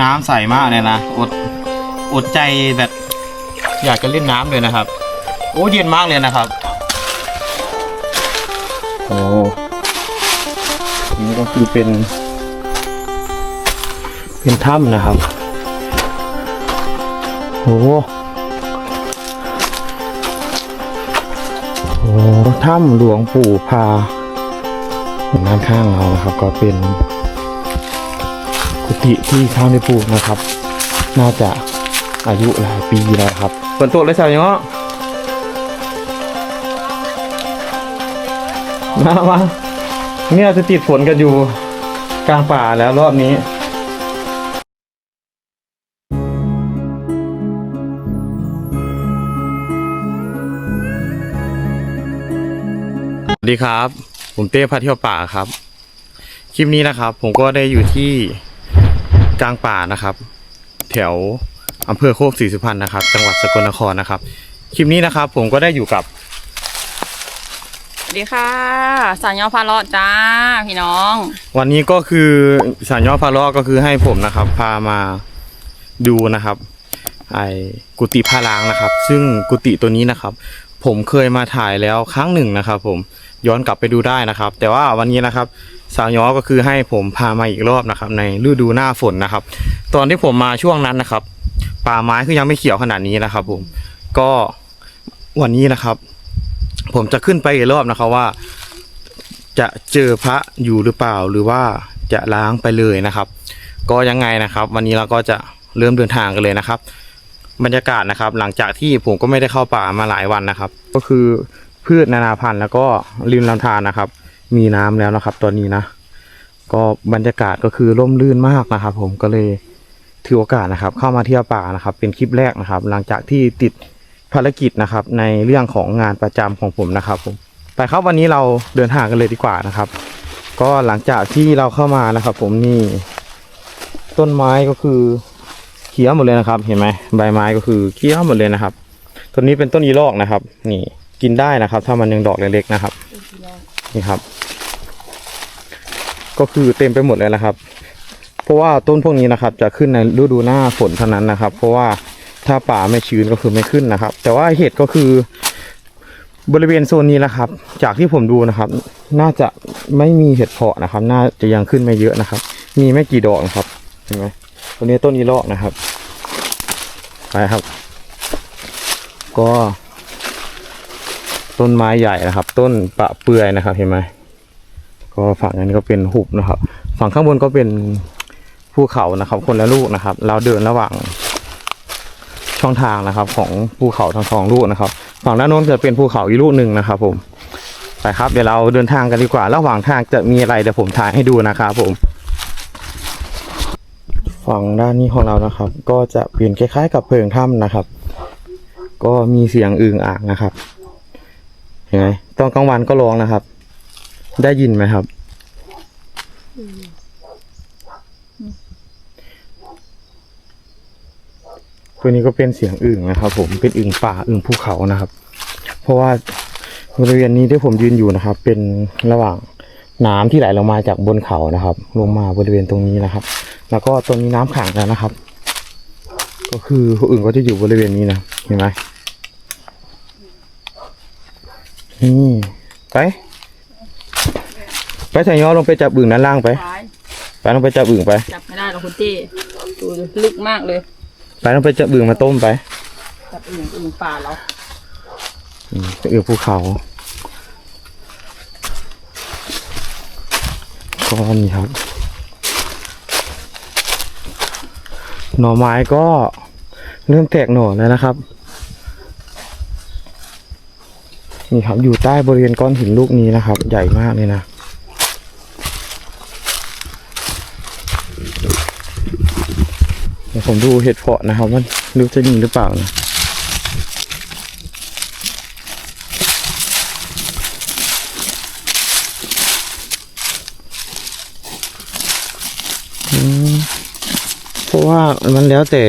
น้ำใสมากเลยนะ อด อดใจแบบอยากจะเล่นน้ำเลยนะครับ โอ้เย็นมากเลยนะครับ โอ้นี่ก็คือเป็น เป็นถ้ำนะครับ โอ้โหถ้ำหลวงปู่พาด้านข้างเรานะครับ ก็เป็นกุฏิ ที่ข้างได้ปลูกนะครับ น่าจะอายุหลายปีแล้วครับฝนตกเลยสาวเนาะมามาเนี่ยจะติดฝนกันอยู่กลางป่าแล้วรอบนี้สวัสดีครับ ผมเต้พาเที่ยวป่าครับ คลิปนี้นะครับ ผมก็ได้อยู่ที่ กลางป่านะครับ แถวอำเภอโคกศรีสุพรรณนะครับ จังหวัดสกลนครนะครับ คลิปนี้นะครับ ผมก็ได้อยู่กับสวัสดีค่ะสายยอพาเลาะจ้าพี่น้อง วันนี้ก็คือสายย่อพาเลาะก็คือให้ผมนะครับ พามาดูนะครับ ไอ้กุฏิพาล้างนะครับ ซึ่งกุฏิตัวนี้นะครับ ผมเคยมาถ่ายแล้วครั้งหนึ่งนะครับ ผม ย้อนกลับไปดูได้นะครับ แต่ว่าวันนี้นะครับสาวย้อก็คือให้ผมพามาอีกรอบนะครับในฤดูหน้าฝนนะครับ ตอนที่ผมมาช่วงนั้นนะครับ ป่าไม้คือยังไม่เขียวขนาดนี้นะครับ ผมก็วันนี้นะครับ ผมจะขึ้นไปอีกรอบนะครับว่า จะเจอพระอยู่หรือเปล่าหรือว่าจะล้างไปเลยนะครับ ก็ยังไงนะครับ วันนี้เราก็จะเริ่มเดินทางกันเลยนะครับ บรรยากาศนะครับ หลังจากที่ผมก็ไม่ได้เข้าป่ามาหลายวันนะครับ ก็คือ พืชนานาพันธุ์แล้วก็ริมลำธารนะครับ มีน้ำแล้วนะครับ ตอนนี้นะ ก็บรรยากาศก็คือร่มรื่นมากนะครับ ผมก็เลยถือโอกาสนะครับ เข้ามาเที่ยวป่านะครับ เป็นคลิปแรกนะครับ หลังจากที่ติดภารกิจนะครับ ในเรื่องของงานประจำของผมนะครับผมไปครับวันนี้เราเดินทางกันเลยดีกว่านะครับ ก็หลังจากที่เราเข้ามานะครับ ผมนี่ต้นไม้ก็คือเขียวหมดเลยนะครับ เห็นไหมใบไม้ก็คือเขียวหมดเลยนะครับต้นนี้เป็นต้นอีลอกนะครับ นี่ กินได้นะครับ ถ้ามันยังดอกเล็กๆนะครับ นี่ครับ ก็คือเต็มไปหมดเลยนะครับ เพราะว่าต้นพวกนี้นะครับ จะขึ้นในฤดูหน้าฝนเท่านั้นนะครับ เพราะว่าถ้าป่าไม่ชื้นก็คือไม่ขึ้นนะครับ แต่ว่าเห็ดก็คือบริเวณโซนนี้นะครับ จากที่ผมดูนะครับ น่าจะไม่มีเห็ดเพาะนะครับ น่าจะยังขึ้นไม่เยอะนะครับ มีไม่กี่ดอกนะครับเห็นไหมตัวนี้ต้นอีลอกนะครับ ไปครับ ก็ ต้นไม้ใหญ่นะครับ ต้นปะเปื่อยนะครับเห็นไหมก็ฝั่งนั้นก็เป็นหุบนะครับ ฝั่งข้างบนก็เป็นภูเขานะครับ คนละลูกนะครับ เราเดินระหว่างช่องทางนะครับ ของภูเขาทั้งสองลูกนะครับ ฝั่งด้านโน้นจะเป็นภูเขาอีกลูกหนึ่งนะครับผมไปครับเดี๋ยวเราเดินทางกันดีกว่า ระหว่างทางจะมีอะไรเดี๋ยวผมถ่ายให้ดูนะครับผม ฝั่งด้านนี้ของเรานะครับ ก็จะเป็นคล้ายๆ กับเพิงถ้ำนะครับ ก็มีเสียงอึ่งอ่างนะครับ เห็นไหมตอนกลางวันก็ร้องนะครับ ได้ยินไหมครับ ตัวนี้ก็เป็นเสียงอึ่งนะครับ ผมเป็นอึ่งป่าอึ่งภูเขานะครับ เพราะว่าบริเวณนี้ที่ผมยืนอยู่นะครับ เป็นระหว่างน้ำที่ไหลลงมาจากบนเขานะครับ ลงมาบริเวณตรงนี้นะครับ แล้วก็ตรงนี้น้ำขังแล้วนะครับ ก็คืออึ่งก็จะอยู่บริเวณนี้นะเห็นไหม นี่ไป ไปใส่ยอลงไปจับอึ่งด้านล่างไปซ้ายไปลงไปจับอึ่งไป จับไม่ได้หรอกคุณเต้ดูลึกมากเลยไปลงไปจับอึ่งมาต้มไป จับอื่นอื่นป่าเราอืมเอือภูเขาก็นี่ครับ หน่อไม้ก็เริ่มแตกหน่อแล้วนะครับ นี่ครับอยู่ใต้บริเวณก้อนหินลูกนี้นะครับ ใหญ่มากเลยนะเดี๋ยวผมดูเห็ดเพาะนะครับว่ารู้จะยิงหรือเปล่านะเพราะว่ามันแล้วแต่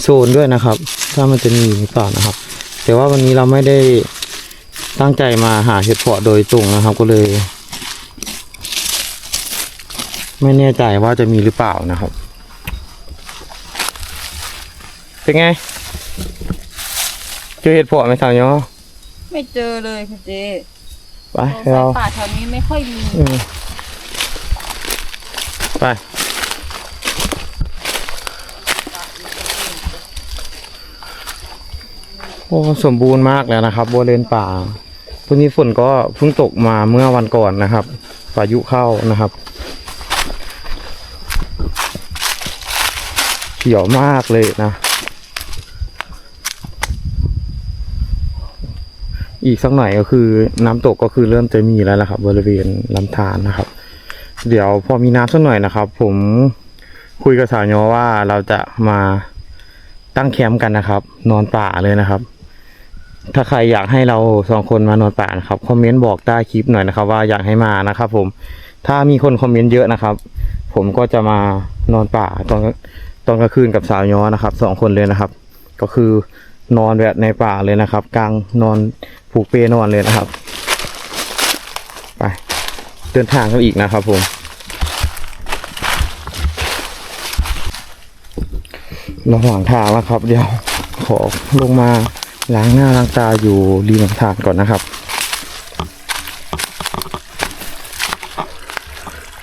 โซนด้วยนะครับ ถ้ามันจะมีหรือเปล่านะครับ แต่ว่าวันนี้เราไม่ได้ ตั้งใจมาหาเห็ดเพาะโดยตรงนะครับก็เลย ไม่แน่ใจว่าจะมีหรือเปล่านะครับ เป็นไง เจอเห็ดเพาะไหมสาวย้อไม่เจอเลยคุณเจไปสงสัเรายป่าแถวนี้ไม่ค่อยมีอืมไป โอ้สมบูรณ์มากแล้วนะครับบริเวณป่าตรงนี้ฝนก็เพิ่งตกมาเมื่อวันก่อนนะครับพายุเข้านะครับ เขียวมากเลยนะ อีกสักหน่อยก็คือน้ำตกก็คือเริ่มจะมีแล้วนะครับ บริเวณลำธารนะครับ เดี๋ยวพอมีน้ำสักหน่อยนะครับ ผมคุยกับสาวยอว่าเราจะมาตั้งแคมป์กันนะครับ นอนป่าเลยนะครับ ถ้าใครอยากให้เราสองคนมานอนป่านะครับคอมเมนต์บอกใต้คลิปหน่อยนะครับ ว่าอยากให้มานะครับ ผม ถ้ามีคนคอมเมนต์เยอะนะครับ ผมก็จะมานอนป่าตอนตอนกลางคืนกับสาวย้อนะครับสองคนเลยนะครับ ก็คือนอนแบบในป่าเลยนะครับ กลางนอนผูกเปนอนเลยนะครับ ไปเดินทางกันอีกนะครับ ผม ระหว่างทางนะครับ เดี๋ยวขอลงมา ล้างหน้าล้างตาอยู่ริมทางก่อนนะครับ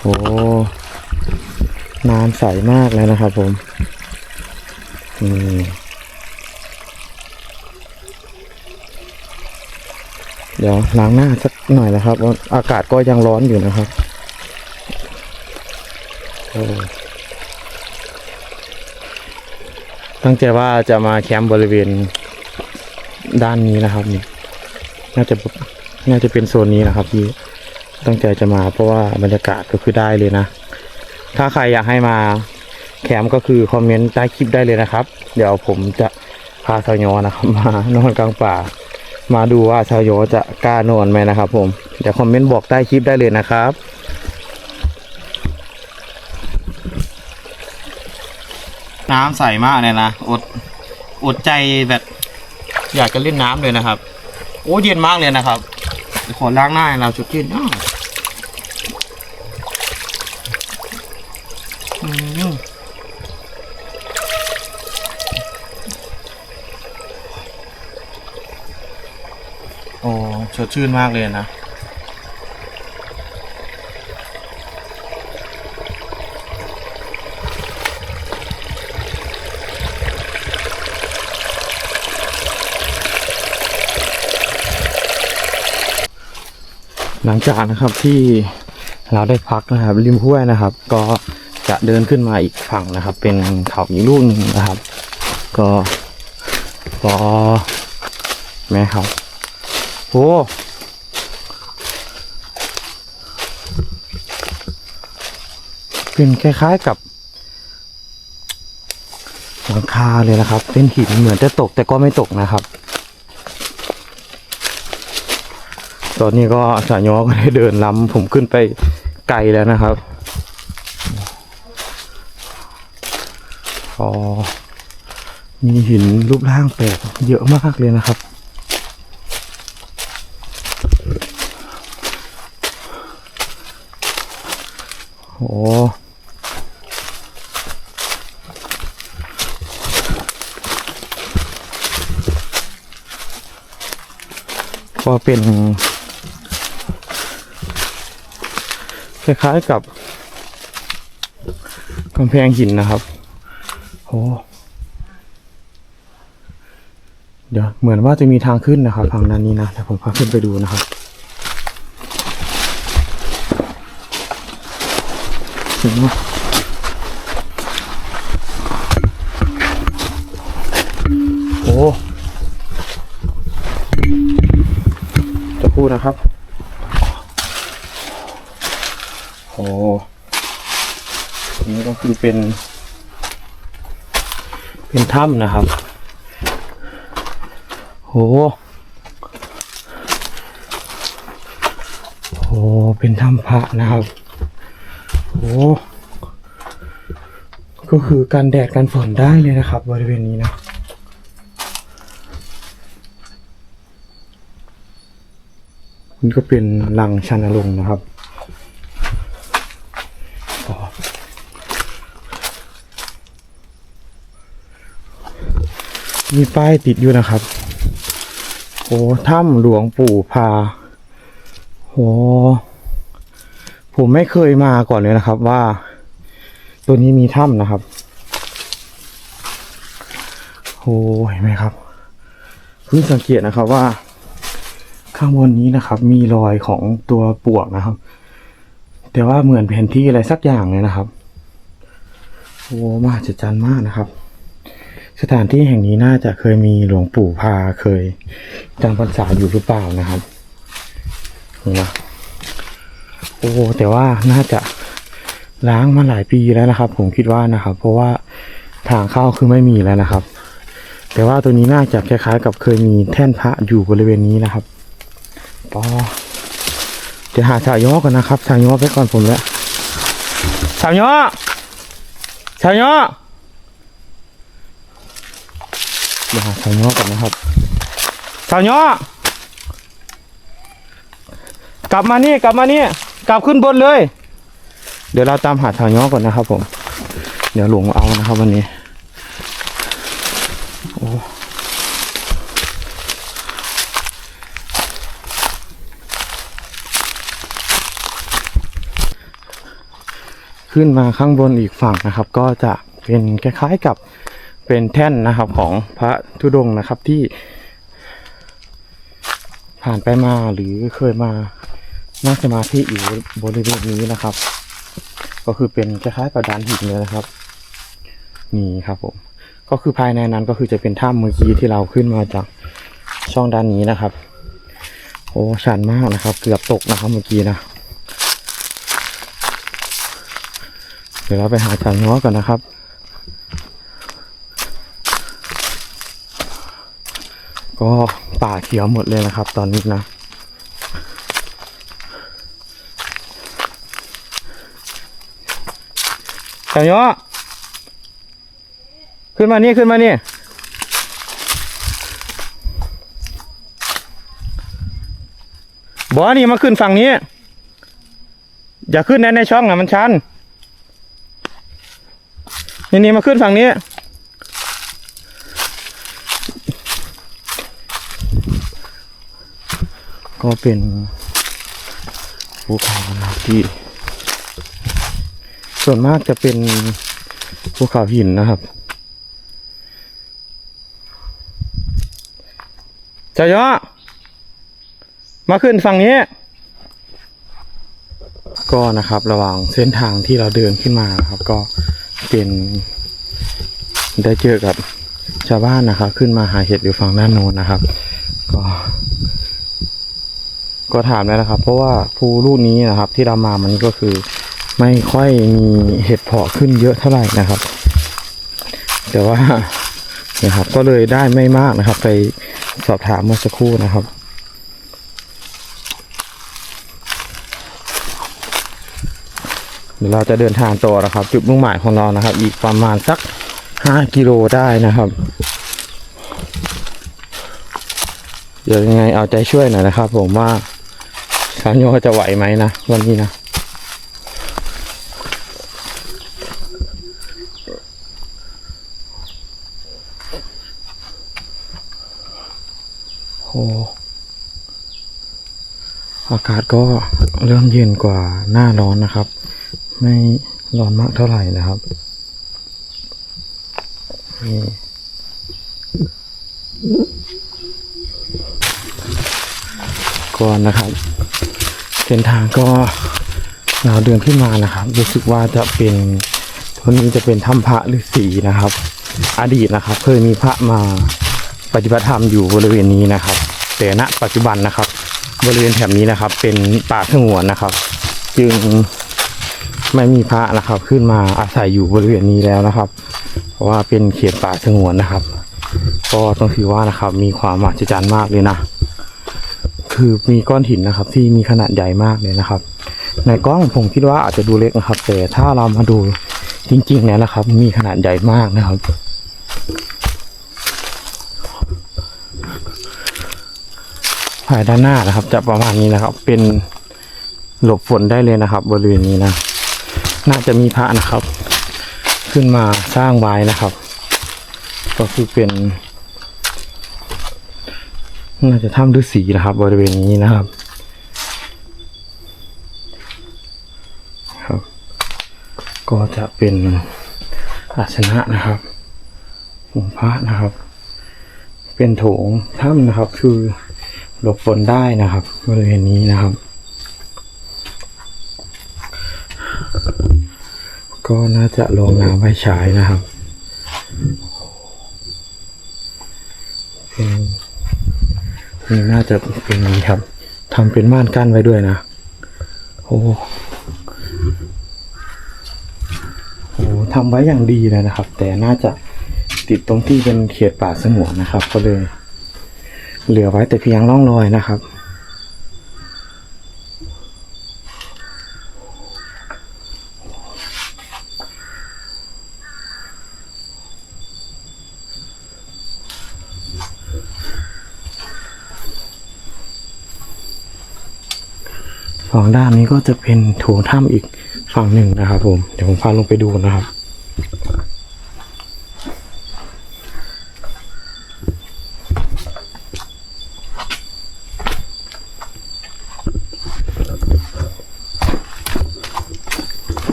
โอ้น้ำใสมากเลยนะครับผมอืมเดี๋ยวล้างหน้าสักหน่อยนะครับ อากาศก็ยังร้อนอยู่นะครับตั้งใจว่าจะมาแคมป์บริเวณ ด้านนี้นะครับนี่น่าจะน่าจะเป็นโซนนี้นะครับที่ตั้งใจจะมาเพราะว่าบรรยากาศก็คือได้เลยนะ ถ้าใครอยากให้มาแคมป์ก็คือคอมเมนต์ใต้คลิปได้เลยนะครับ เดี๋ยวผมจะพาสาวยอนะครับมานอนกลางป่า มาดูว่าชาวโยจะกล้านอนไหมนะครับ ผมเดี๋ยวคอมเมนต์บอกใต้คลิปได้เลยนะครับน้ำใสมากเลยนะอดอดใจแบบ อยากจะเล่นน้ำเลยนะครับ โอ้เย็นมากเลยนะครับ ขอล้างหน้าเราชุดชื่นอ้าวอืมโอ้สดชื่นมากเลยนะ หลังจากนะครับที่เราได้พักนะครับ ริมห้วยนะครับ ก็จะเดินขึ้นมาอีกฝั่งนะครับ เป็นเขาอีกลูกหนึ่งนะครับ ก็ก็แม่ครับโอ้เป็นคล้ายๆกับหลังคาเลยนะครับ เป็นหินเหมือนจะตกแต่ก็ไม่ตกนะครับ ตอนนี้ก็สายย้อก็ได้เดินล้ำผมขึ้นไปไกลแล้วนะครับอ๋อมีหินรูปร่างแปลกเยอะมากเลยนะครับ โอ้ก็เป็น คล้ายๆกับกำแพงหินนะครับโอ้เดี๋ยวเหมือนว่าจะมีทางขึ้นนะครับทางด้นนี้นะเดี๋ยวผมพาขึ้นไปดูนะครับ ถึงไหโอ้จะพูดนะครับ โอ้ อันเป็น เป็นถ้ำนะครับ โห โห เป็นถ้ำพระนะครับ โห ก็คือการแดดการฝนได้เลยนะครับ บริเวณนี้นะนี่ก็เป็นลังชันลงนะครับ มีป้ายติดอยู่นะครับ โอ้ถ้ำหลวงปู่พาโอ้ผมไม่เคยมาก่อนเลยนะครับว่า ตัวนี้มีถ้ำนะครับโอ้เห็นไหมครับเพิ่งสังเกตนะครับว่า ข้างบนนี้นะครับ มีรอยของตัวปวกนะครับ แต่ว่าเหมือนแผนที่อะไรสักอย่างเลยนะครับ โอ้มหัศจรรย์มากนะครับ สถานที่แห่งนี้น่าจะเคยมีหลวงปู่พาเคยจำพรรษาอยู่หรือเปล่านะครับเห็นไหมโอ้แต่ว่าน่าจะล้างมาหลายปีแล้วนะครับ ผมคิดว่านะครับ เพราะว่าทางเข้าคือไม่มีแล้วนะครับ แต่ว่าตัวนี้น่าจะคล้ายๆ กับเคยมีแท่นพระอยู่บริเวณนี้นะครับอ๋อเดี๋ยวหาสายย่อก่อนนะครับสายย่อไปก่อนผมแล้วสายย่อสายย่อ เดี๋ยวหาสาวย่อก่อนนะครับสาวย่อกลับมานี่กลับมานี่กลับขึ้นบนเลย เดี๋ยวเราตามหาสาวย่อก่อนนะครับ ผม เดี๋ยวหลวงเอานะครับ วันนี้โอ้ขึ้นมาข้างบนอีกฝั่งนะครับ ก็จะเป็นคล้ายๆกับ เป็นแท่นนะครับของพระธุดงค์นะครับที่ ผ่านไปมาหรือเคยมานั่งสมาธิอยู่บริเวณนี้นะครับ ก็คือเป็นคล้ายๆกับดานหินเลยนะครับ นี่ครับผมก็คือภายในนั้นก็คือจะเป็นถ้ำเมื่อกี้ที่เราขึ้นมาจากช่องด้านนี้นะครับ โอ้ชันมากนะครับ เกือบตกนะครับเมื่อกี้นะ เดี๋ยวเราไปหาจันง้อก่อนนะครับ ก็ป่าเขียวหมดเลยนะครับ ตอนนี้นะแถวยอขึ้นมานี่ขึ้นมานี่บอนี่มาขึ้นฝั่งนี้ อย่าขึ้นในในช่องนะมันชันนี่นี่มาขึ้นฝั่งนี้ ก็เป็นภูเขานะที่ส่วนมากจะเป็นภูเขาหินนะครับจะยอมาขึ้นฝั่งนี้ ก็นะครับระหว่างเส้นทางที่เราเดินขึ้นมาครับ ก็เป็นได้เจอกับชาวบ้านนะครับ ขึ้นมาหาเห็ดอยู่ฝั่งด้านโน้นนะครับ ก็ถามแล้นะครับ เพราะว่าภูลูกนี้นะครับ ที่เรามามันก็คือไม่ค่อยมีเห็ดเพาะขึ้นเยอะเท่าไหร่นะครับ แต่ว่านะครับ ก็เลยได้ไม่มากนะครับ ไปสอบถามเมื่อสักครู่นะครับเดี๋ยวเราจะเดินทางต่อนะครับ จุดมุ่งหมายของเรานะครับ อีกประมาณสักห้ากิโลได้นะครับ เดี๋ยวยังไงเอาใจช่วยหน่อยนะครับ ผมว่า สานโยจะไหวไหมนะวันนี้นะโอ้อากาศก็เริ่มเย็นกว่าหน้าร้อนนะครับ ไม่ร้อนมากเท่าไหร่นะครับนี่ก่อนนะครับ เส้นทางก็เราเดินขึ้นมานะครับ รู้สึกว่าจะเป็นตัวนี้จะเป็นถ้ำพระฤาษีนะครับ อดีตนะครับ เคยมีพระมาปฏิบัติธรรมอยู่บริเวณนี้นะครับ แต่ณปัจจุบันนะครับ บริเวณแถบนี้นะครับ เป็นป่าสงวนนะครับ จึงไม่มีพระนะครับ ขึ้นมาอาศัยอยู่บริเวณนี้แล้วนะครับ เพราะว่าเป็นเขตป่าสงวนนะครับ ก็ต้องถือว่านะครับ มีความมหัศจรรย์มากเลยนะ คือมีก้อนหินนะครับ ที่มีขนาดใหญ่มากเลยนะครับ ในกล้องผมคิดว่าอาจจะดูเล็กนะครับ แต่ถ้าเรามาดูจริงๆแล้วนะครับ มีขนาดใหญ่มากนะครับภายด้านหน้านะครับ จะประมาณนี้นะครับ เป็นหลบฝนได้เลยนะครับ บริเวณนี้นะ น่าจะมีพระนะครับ ขึ้นมาสร้างไว้นะครับ ก็คือเป็น น่าจะถ้ำฤาษีนะครับ บริเวณนี้นะครับ ครับ ก็จะเป็นอาสนะนะครับองค์พระนะครับ เป็นโถงถ้ำนะครับ คือหลบฝนได้นะครับ บริเวณนี้นะครับ ก็น่าจะลงน้ำไว้ใช้นะครับเป็น นี่น่าจะเป็นนี้ครับทำเป็นม่านกั้นไว้ด้วยนะ โอ้โหทำไว้อย่างดีเลยนะครับ แต่น่าจะติดตรงที่เป็นเขตป่าสงวนนะครับ ก็เลย เหลือไว้แต่เพียงร่องรอยนะครับ ฝั่งด้านนี้ก็จะเป็นโถงถ้ำอีกฝั่งหนึ่งนะครับผม เดี๋ยวผมพาลงไปดูนะครับ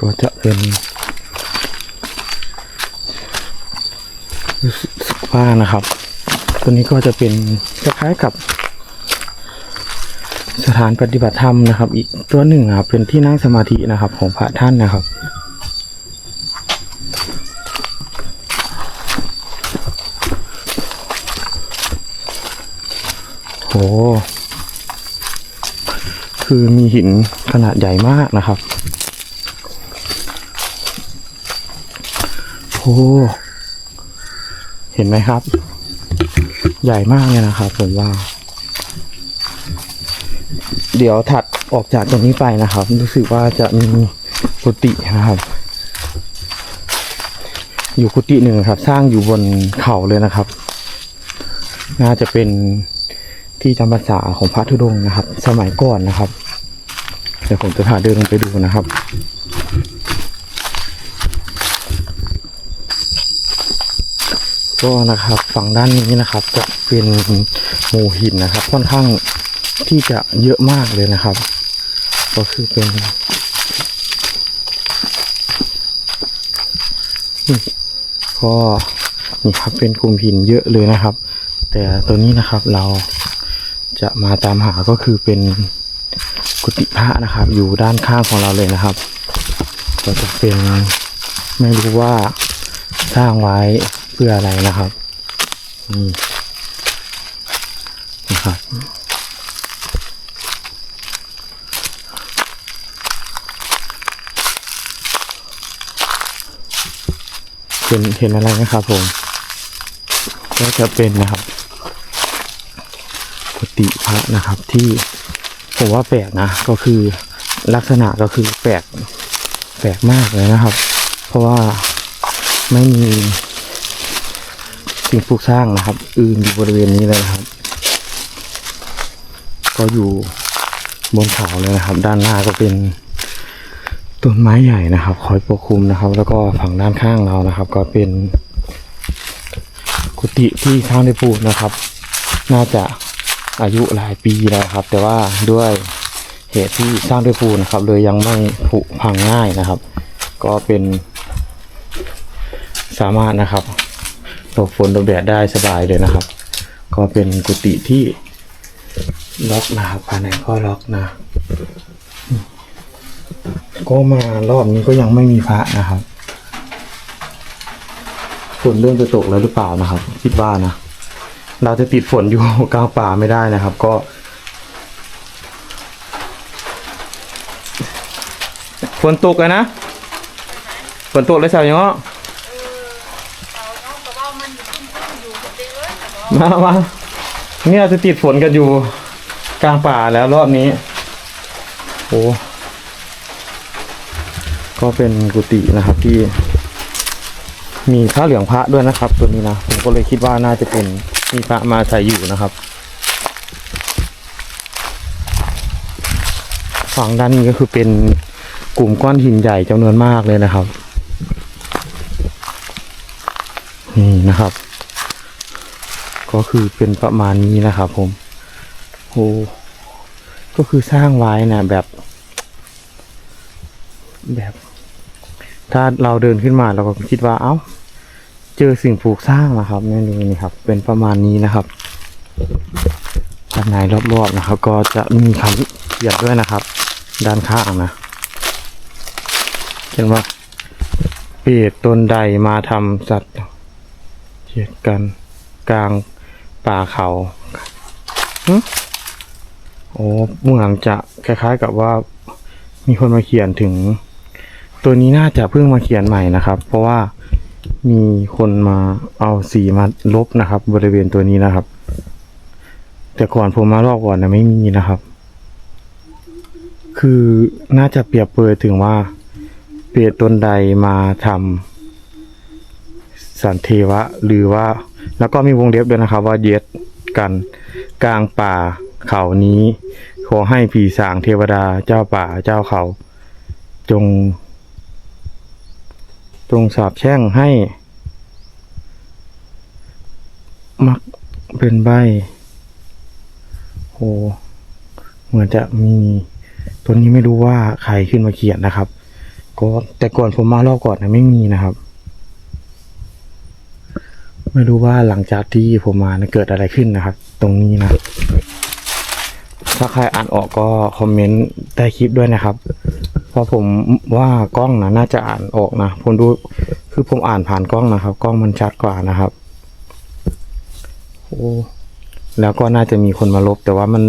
ก็จะเป็นรู้สึกว่านะครับ ตัว นี้ก็จะเป็นคล้ายๆกับ สถานปฏิบัติธรรมนะครับ อีกตัวหนึ่งครับเป็นที่นั่งสมาธินะครับ ของพระท่านนะครับโหคือมีหินขนาดใหญ่มากนะครับโอ้เห็นไหมครับ ใหญ่มากเลยนะครับผมว่า เดี๋ยวถัดออกจากตรงนี้ไปนะครับ รู้สึกว่าจะมีกุฏินะครับ อยู่กุฏิหนึ่งครับ สร้างอยู่บนเขาเลยนะครับ น่าจะเป็นที่จำพรรษาของพระธุดงค์นะครับ สมัยก่อนนะครับ เดี๋ยวผมจะพาเดินลงไปดูนะครับ ก็นะครับฝั่งด้านนี้นะครับจะเป็นหมู่หินนะครับ ค่อนข้างที่จะเยอะมากเลยนะครับ ก็คือเป็นก็นี่ครับเป็นกลุ่มหินเยอะเลยนะครับ แต่ตัวนี้นะครับเราจะมาตามหาก็คือเป็นกุฏิพระนะครับ อยู่ด้านข้างของเราเลยนะครับ ก็จะเป็นไม่รู้ว่าสร้างไว้ เพื่ออะไรนะครับนี่นะครับเห็นเห็นอะไรไหมครับผม ก็จะเป็นนะครับกุฏิพระนะครับที่ผมว่าแปลกนะ ก็คือลักษณะก็คือแปลกแปลกมากเลยนะครับ เพราะว่าไม่มี สิ่งปลูกสร้างนะครับ อื่นอยู่บริเวณนี้เลยนะครับ ก็อยู่บนเขาเลยนะครับ ด้านหน้าก็เป็นต้นไม้ใหญ่นะครับ คอยปกคลุมนะครับ แล้วก็ฝั่งด้านข้างเรานะครับ ก็เป็น กุฏิที่สร้างด้วยปูนนะครับ น่าจะอายุหลายปีแล้วครับ แต่ว่าด้วยเหตุที่สร้างด้วยปูนะครับ เลยยังไม่ผุพังง่ายนะครับ ก็เป็นสามารถนะครับ หลบฝนหลบแดดได้สบายเลยนะครับ ก็เป็นกุฏิที่ล็อกนะครับภายในก็ล็อกนะ ก็มารอบนี้ก็ยังไม่มีพระนะครับฝนเริ่มจะตกแล้วหรือเปล่านะครับ คิดว่านะเราจะติดฝนอยู่กลางป่าไม่ได้นะครับ ก็ฝนตกอะนะฝนตกเลยสาวยังอ้อ มามาเนี่ยจะติดฝนกันอยู่กลางป่าแล้วรอบนี้โอ้ก็เป็นกุฏินะครับที่ มีพระเหลืองพระด้วยนะครับ ตัวนี้นะผมก็เลยคิดว่าน่าจะเป็นมีพระมาใส่อยู่นะครับฝั่งด้านนี้ก็คือเป็นกลุ่มก้อนหินใหญ่จำนวนมากเลยนะครับ นี่นะครับ ก็คือเป็นประมาณนี้นะครับผมโอ้ก็คือสร้างไว้นะแบบ แบบ ถ้าเราเดินขึ้นมาเราก็คิดว่า เอ้า เจอสิ่งปลูกสร้างนะครับนี่นี่นี่ครับ เป็นประมาณนี้นะครับด้านในรอบๆนะครับ ก็จะมีคำเขียนด้วยนะครับ ด้านข้างนะเขียนว่าเปรตตนใดมาทำสัตว์เกียดกันกลาง ป่าเขาโอ้เหมือนจะคล้ายๆกับว่า มีคนมาเขียนถึง ตัวนี้น่าจะเพิ่งมาเขียนใหม่นะครับ เพราะว่ามีคนมาเอาสีมาลบนะครับ บริเวณตัวนี้นะครับ แต่ก่อนผมมารอบก่อนนะไม่มีนะครับ คือน่าจะเปรียบเปรยถึงว่า เปรตตนใดมาทำสันเทวะหรือว่า แล้วก็มีวงเล็บด้วยนะครับ ว่าเย็ดกันกลางป่าเขานี้ ขอให้ผีสางเทวดาเจ้าป่าเจ้าเขา จง จงสาบแช่งให้ มักเป็นใบโอเหมือนจะมีตัวนี้ไม่รู้ว่าใครขึ้นมาเขียนนะครับ ก็แต่ก่อนผมมารอบก่อนนะไม่มีนะครับ ไม่รู้ว่าหลังจากที่ผมมานะเกิดอะไรขึ้นนะครับ ตรงนี้นะ ถ้าใครอ่านออกก็คอมเมนต์ใต้คลิปด้วยนะครับ เพราะผมว่ากล้องนะน่าจะอ่านออกนะผมดูคือผมอ่านผ่านกล้องนะครับ กล้องมันชัดกว่านะครับโอ้แล้วก็น่าจะมีคนมาลบ แต่ว่ามัน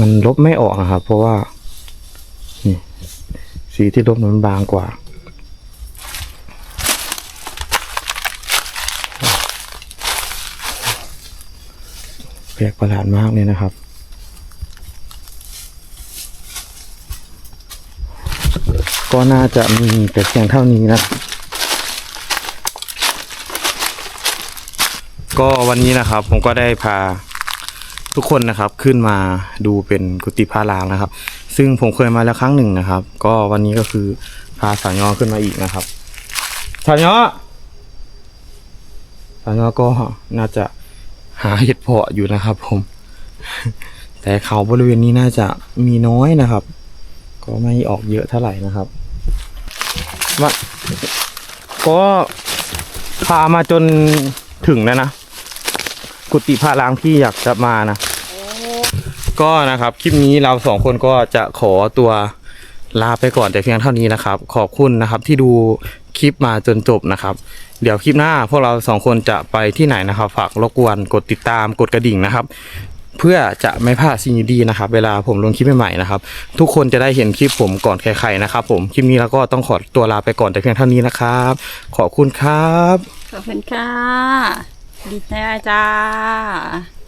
มันลบไม่ออกนะครับ เพราะว่า นี่ สีที่ลบมันบางกว่า ลกประหลาดมากเลยนะครับ ก็น่าจะมีแต่เพียงเท่านี้นะ ก็วันนี้นะครับ ผมก็ได้พาทุกคนนะครับขึ้นมาดูเป็นกุฏิพระรางนะครับ ซึ่งผมเคยมาแล้วครั้งหนึ่งนะครับ ก็วันนี้ก็คือพาสาวยอขึ้นมาอีกนะครับสาวยอสาวยอก็น่าจะ หาเห็ดเพาะอยู่นะครับ ผม แต่เขาบริเวณนี้น่าจะมีน้อยนะครับ ก็ไม่ออกเยอะเท่าไหร่นะครับมาก็พามาจนถึงแล้วนะ กุฏิพระล้างที่อยากจะมานะ ก็นะครับคลิปนี้เราสองคนก็จะขอตัวลาไปก่อนแต่เพียงเท่านี้นะครับ ขอบคุณนะครับที่ดูคลิปมาจนจบนะครับ เดี๋ยวคลิปหน้าพวกเราสองคนจะไปที่ไหนนะครับ ฝากรบกวนกดติดตามกดกระดิ่งนะครับ เพื่อจะไม่พลาดสิ่งดีๆนะครับ เวลาผมลงคลิปใหม่ๆนะครับ ทุกคนจะได้เห็นคลิปผมก่อนใครๆนะครับ ผมคลิปนี้แล้วก็ต้องขอตัวลาไปก่อนแต่เพียงเท่านี้นะครับ ขอบคุณครับ ขอบคุณค่ะ ดีใจจ้า